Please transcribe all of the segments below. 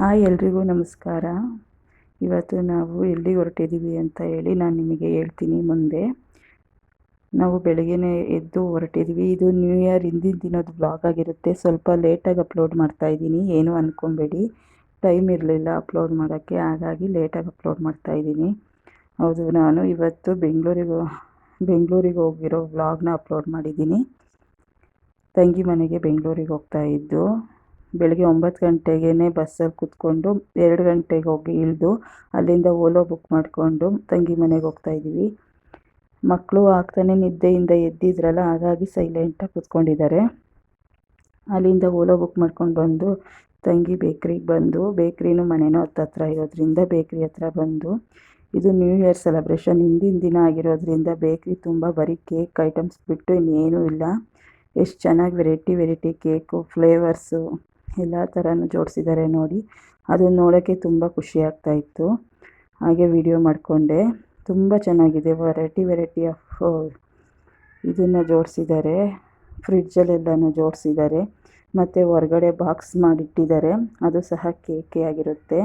Hi ಎಲ್ರಿಗೂ ನಮಸ್ಕಾರ. ಇವತ್ತು ನಾವು ಎಲ್ಲಿಗೆ ಹೊರಟಿದ್ದೀವಿ ಅಂತ ಹೇಳಿ ನಾನು ನಿಮಗೆ ಹೇಳ್ತೀನಿ ಮುಂದೆ. ನಾವು ಬೆಳಗ್ಗೆನೇ ಎದ್ದು ಹೊರಟಿದ್ದೀವಿ. ಇದು ನ್ಯೂ ಇಯರ್ ಹಿಂದಿನ ದಿನದ ಬ್ಲಾಗ್ ಆಗಿರುತ್ತೆ. ಸ್ವಲ್ಪ ಲೇಟಾಗಿ ಅಪ್ಲೋಡ್ ಮಾಡ್ತಾ ಇದ್ದೀನಿ. ಏನು ಅಂದ್ಕೊಬೇಡಿ ಟೈಮ್ ಇರಲಿಲ್ಲ ಅಪ್ಲೋಡ್ ಮಾಡೋಕ್ಕೆ. ಹಾಗಾಗಿ ಲೇಟಾಗಿ ಅಪ್ಲೋಡ್ ಮಾಡ್ತಾ ಇದ್ದೀನಿ. ಹೌದು, ನಾನು ಇವತ್ತು ಬೆಂಗಳೂರಿಗೆ ಬೆಂಗಳೂರಿಗೆ ಹೋಗಿರೋ ವ್ಲಾಗ್ನ ಅಪ್ಲೋಡ್ ಮಾಡಿದ್ದೀನಿ. ತಂಗಿ ಮನೆಗೆ ಬೆಂಗಳೂರಿಗೆ ಹೋಗ್ತಾ ಇದ್ದು. ಬೆಳಗ್ಗೆ ಒಂಬತ್ತು ಗಂಟೆಗೇ ಬಸ್ಸಲ್ಲಿ ಕೂತ್ಕೊಂಡು ಎರಡು ಗಂಟೆಗೆ ಹೋಗಿ ಇಳಿದು ಅಲ್ಲಿಂದ ಓಲೋ ಬುಕ್ ಮಾಡಿಕೊಂಡು ತಂಗಿ ಮನೆಗೆ ಹೋಗ್ತಾ ಇದ್ದೀವಿ. ಮಕ್ಕಳು ಆಗ್ತಾನೆ ನಿದ್ದೆಯಿಂದ ಎದ್ದಿದ್ರಲ್ಲ, ಹಾಗಾಗಿ ಸೈಲೆಂಟಾಗಿ ಕೂತ್ಕೊಂಡಿದ್ದಾರೆ. ಅಲ್ಲಿಂದ ಓಲೋ ಬುಕ್ ಮಾಡ್ಕೊಂಡು ಬಂದು ತಂಗಿ ಬೇಕ್ರಿಗೆ ಬಂದು, ಬೇಕ್ರಿನೂ ಮನೆಯೂ ಹತ್ತತ್ರ ಇರೋದ್ರಿಂದ ಬೇಕ್ರಿ ಹತ್ರ ಬಂದು, ಇದು ನ್ಯೂ ಇಯರ್ ಸೆಲೆಬ್ರೇಷನ್ ಹಿಂದಿನ ದಿನ ಆಗಿರೋದ್ರಿಂದ ಬೇಕ್ರಿ ತುಂಬ ಬರೀ ಕೇಕ್ ಐಟಮ್ಸ್ ಬಿಟ್ಟು ಇನ್ನೇನೂ ಇಲ್ಲ. ಎಷ್ಟು ಚೆನ್ನಾಗಿ ವೆರೈಟಿ ವೆರೈಟಿ ಕೇಕು ಫ್ಲೇವರ್ಸು ಎಲ್ಲ ಥರನೂ ಜೋಡಿಸಿದ್ದಾರೆ ನೋಡಿ. ಅದನ್ನು ನೋಡೋಕ್ಕೆ ತುಂಬ ಖುಷಿ ಇತ್ತು. ಹಾಗೆ ವಿಡಿಯೋ ಮಾಡಿಕೊಂಡೆ. ತುಂಬ ಚೆನ್ನಾಗಿದೆ. ವೆರೈಟಿ ವೆರೈಟಿ ಆಫ್ ಇದನ್ನು ಜೋಡಿಸಿದ್ದಾರೆ ಫ್ರಿಡ್ಜಲ್ಲೆಲ್ಲನೂ ಜೋಡಿಸಿದ್ದಾರೆ ಮತ್ತು ಹೊರಗಡೆ ಬಾಕ್ಸ್ ಮಾಡಿಟ್ಟಿದ್ದಾರೆ ಅದು ಸಹ ಕೇಕೆ ಆಗಿರುತ್ತೆ.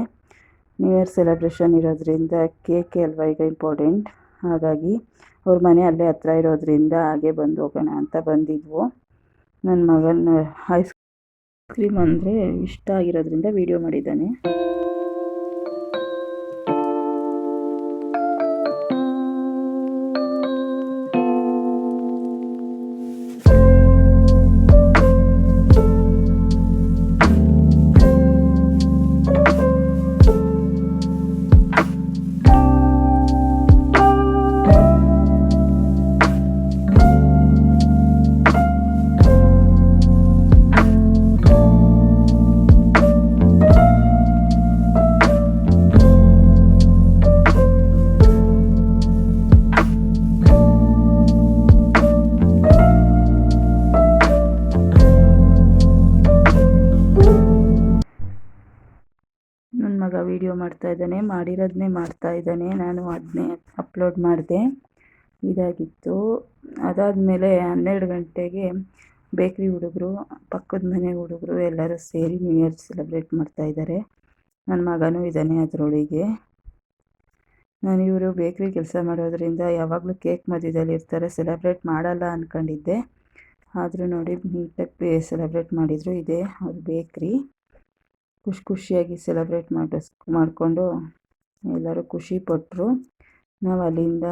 ನ್ಯೂ ಇಯರ್ ಸೆಲೆಬ್ರೇಷನ್ ಇರೋದ್ರಿಂದ ಕೇಕೆ ಅಲ್ವಾ ಈಗ ಇಂಪಾರ್ಟೆಂಟ್ ಹಾಗಾಗಿ ಅವ್ರ ಮನೆ ಅಲ್ಲೇ ಹತ್ರ ಇರೋದ್ರಿಂದ ಹಾಗೆ ಬಂದು ಹೋಗೋಣ ಅಂತ ಬಂದಿದ್ವು. ನನ್ನ ಮಗನ ಐಸ್ ಕ್ರೀಮ್ ಅಂದರೆ ಇಷ್ಟ ಆಗಿರೋದ್ರಿಂದ ವಿಡಿಯೋ ಮಾಡಿದ್ದಾನೆ. ಮಗ ವೀಡಿಯೋ ಮಾಡ್ತಾ ಇದ್ದಾನೆ ಮಾಡಿರೋದನ್ನೇ ಮಾಡ್ತಾ ಇದ್ದಾನೆ. ನಾನು ಅದನ್ನೇ ಅಪ್ಲೋಡ್ ಮಾಡಿದೆ. ಇದಾಗಿತ್ತು. ಅದಾದಮೇಲೆ ಹನ್ನೆರಡು ಗಂಟೆಗೆ ಬೇಕ್ರಿ ಹುಡುಗರು, ಪಕ್ಕದ ಮನೆ ಹುಡುಗರು ಎಲ್ಲರೂ ಸೇರಿ ನ್ಯೂ ಇಯರ್ ಸೆಲೆಬ್ರೇಟ್ ಮಾಡ್ತಾ ಇದ್ದಾರೆ ನನ್ನ ಮಗನೂ ಇದ್ದಾನೆ ಅದರೊಳಗೆ. ನಾನು ಇವರು ಬೇಕ್ರಿ ಕೆಲಸ ಮಾಡೋದ್ರಿಂದ ಯಾವಾಗಲೂ ಕೇಕ್ ಮಧ್ಯದಲ್ಲಿ ಇರ್ತಾರೆ ಸೆಲೆಬ್ರೇಟ್ ಮಾಡಲ್ಲ ಅಂದ್ಕೊಂಡಿದ್ದೆ ಆದರೂ ನೋಡಿ ನೀಟಾಗಿ ಸೆಲೆಬ್ರೇಟ್ ಮಾಡಿದರು. ಇದೆ ಅವ್ರ ಬೇಕ್ರಿ ಖುಷಿ ಖುಷಿಯಾಗಿ ಸೆಲೆಬ್ರೇಟ್ ಮಾಡಿಸ್ ಮಾಡಿಕೊಂಡು ಎಲ್ಲರೂ ಖುಷಿಪಟ್ಟರು ನಾವು ಅಲ್ಲಿಂದ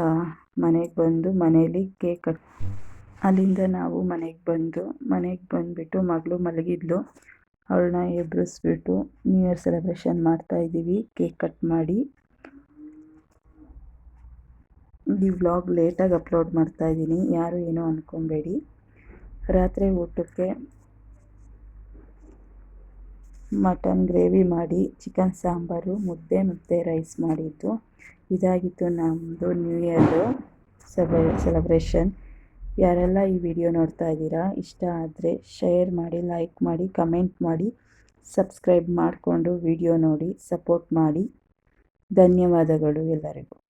ಮನೆಗೆ ಬಂದು ಮನೇಲಿ ಕೇಕ್ ಕಟ್ ಅಲ್ಲಿಂದ ನಾವು ಮನೆಗೆ ಬಂದು, ಮನೆಗೆ ಬಂದುಬಿಟ್ಟು ಮಗಳು ಮಲಗಿದ್ಲು. ಅವಳನ್ನ ಎಬ್ಬರಿಸ್ಬಿಟ್ಟು ನ್ಯೂ ಇಯರ್ ಸೆಲೆಬ್ರೇಷನ್ ಮಾಡ್ತಾಯಿದ್ದೀವಿ ಕೇಕ್ ಕಟ್ ಮಾಡಿ. ಈ ವ್ಲಾಗ್ ಲೇಟಾಗಿ ಅಪ್ಲೋಡ್ ಮಾಡ್ತಾಯಿದ್ದೀನಿ ಯಾರು ಏನೋ ಅಂದ್ಕೊಬೇಡಿ ರಾತ್ರಿ ಊಟಕ್ಕೆ ಮಟನ್ ಗ್ರೇವಿ ಮಾಡಿ, ಚಿಕನ್ ಸಾಂಬಾರು, ಮುದ್ದೆ ಮತ್ತು ರೈಸ್ ಮಾಡಿದ್ದು. ಇದಾಗಿತ್ತು ನಮ್ಮದು ನ್ಯೂ ಇಯರ್ದು ಸೆಲೆ ಸೆಲೆಬ್ರೇಷನ್ ಯಾರೆಲ್ಲ ಈ ವಿಡಿಯೋ ನೋಡ್ತಾ ಇದ್ದೀರಾ, ಇಷ್ಟ ಆದರೆ ಶೇರ್ ಮಾಡಿ ಲೈಕ್ ಮಾಡಿ ಕಮೆಂಟ್ ಮಾಡಿ ಸಬ್ಸ್ಕ್ರೈಬ್ ಮಾಡಿಕೊಂಡು ವಿಡಿಯೋ ನೋಡಿ ಸಪೋರ್ಟ್ ಮಾಡಿ. ಧನ್ಯವಾದಗಳು ಎಲ್ಲರಿಗೂ.